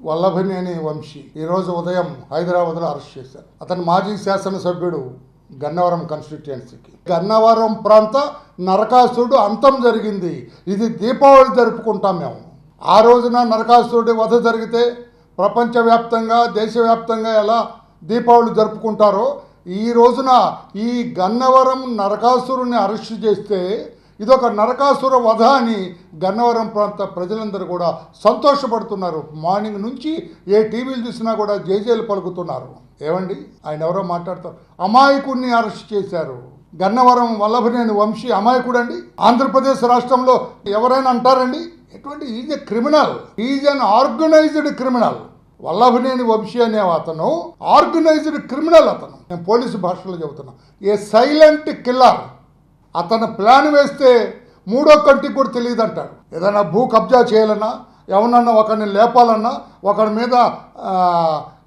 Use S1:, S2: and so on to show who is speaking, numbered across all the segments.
S1: వల్లభనేని వంశీ ఈరోజు ఉదయం హైదరాబాద్లో అరెస్ట్ చేశారు. అతను మాజీ శాసనసభ్యుడు గన్నవరం కాన్స్టిట్యుయెన్సీకి గన్నవరం ప్రాంత నరకాసురుడు అంతం జరిగింది. ఇది దీపావళి జరుపుకుంటాం మేము. ఆ రోజున నరకాసురుడి వధ జరిగితే ప్రపంచవ్యాప్తంగా దేశవ్యాప్తంగా ఎలా దీపావళి జరుపుకుంటారో ఈ రోజున ఈ గన్నవరం నరకాసురుని అరెస్ట్ చేస్తే ఇదొక నరకాసుర వధ అని గన్నవరం ప్రాంత ప్రజలందరూ కూడా సంతోషపడుతున్నారు. మార్నింగ్ నుంచి ఏ టీవీలు చూసినా కూడా జేజేలు పలుకుతున్నారు. ఏమండి? ఆయన ఎవరో మాట్లాడతారు. అమాయకుడిని అరెస్ట్ చేశారు. గన్నవరం వల్లభనేని వంశీ అమాయకుడు అండి ఆంధ్రప్రదేశ్ రాష్ట్రంలో ఎవరైనా అంటారండి? ఎటువంటి is a criminal. Is an organised criminal. Vallabhaneni Vamsi అనే అతను ఆర్గనైజ్డ్ క్రిమినల్ అతను. నేను పోలీసు భాషలో చెబుతున్నా. A silent killer. అతను ప్లాన్ వేస్తే మూడో కంటికి కూడా తెలియదు అంటాడు ఏదైనా భూ కబ్జా చేయాలన్నా ఎవరన్నా ఒకరిని లేపాలన్నా ఒకరి మీద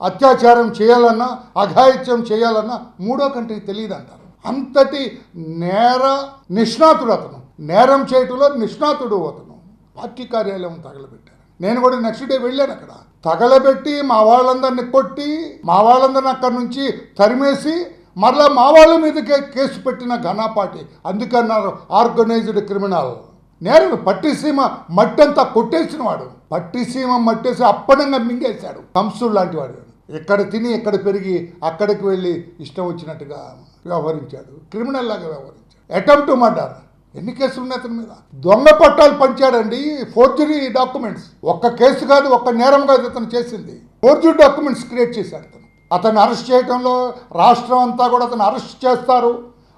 S1: అత్యాచారం చేయాలన్నా అఘాయిత్యం చేయాలన్నా మూడో కంటికి తెలియదు అంటారు అంతటి నేర నిష్ణాతుడు అతను. నేరం చేయటంలో నిష్ణాతుడు అతను. పార్టీ కార్యాలయం తగలబెట్టారు. నేను కూడా నెక్స్ట్ డే వెళ్ళాను అక్కడ. తగలబెట్టి మా వాళ్ళందరిని కొట్టి మా వాళ్ళందరిని అక్కడి నుంచి తరిమేసి మరలా మా వాళ్ళ మీదకే కేసు పెట్టిన ఘనాపాటి అందుకన్నారు ఆర్గనైజ్డ్ క్రిమినల్. నేరం పట్టిసీమ మట్టంతా కొట్టేసిన వాడు. పట్టిసీమ మట్టేసి అప్పడంగా మింగేశాడు. కంసుడు లాంటి వాడు. ఎక్కడ తిని ఎక్కడ పెరిగి అక్కడికి వెళ్ళి ఇష్టం వచ్చినట్టుగా వ్యవహరించాడు. క్రిమినల్ లాగా వ్యవహరించాడు. Attempt murder. ఎన్ని కేసులు ఉన్నాయి అతని మీద? దొంగ పట్టాలు పంచాడండి. Forgery documents. ఒక్క కేసు కాదు ఒక్క నేరం కాదు అతను చేసింది. ఫోర్జరీ డాక్యుమెంట్స్ క్రియేట్ చేశాడు అతను. అతను అరెస్ట్ చేయడంలో రాష్ట్రం అంతా కూడా అతను అరెస్ట్ చేస్తారు.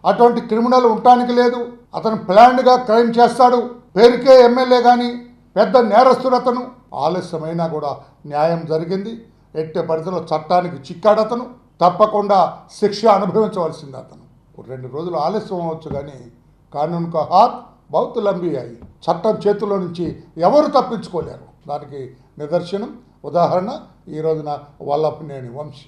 S1: అటువంటి క్రిమినల్ ఉండటానికి లేదు. అతను ప్లాన్డ్గా క్రైమ్ చేస్తాడు. పేరుకే ఎమ్మెల్యే కానీ పెద్ద నేరస్తుడు అతను. ఆలస్యమైనా కూడా న్యాయం జరిగింది. ఎట్టే పరిధిలో చట్టానికి చిక్కాడు అతను. తప్పకుండా శిక్ష అనుభవించవలసింది అతను. రెండు రోజులు ఆలస్యం అవ్వచ్చు కానీ కానూన్ కా హాత్ బౌత్ లంబీ అయి చట్టం చేతిలో నుంచి ఎవరు తప్పించుకోలేరు. దానికి నిదర్శనం ఉదాహరణ ఈ రోజున వల్లభనేని వంశీ.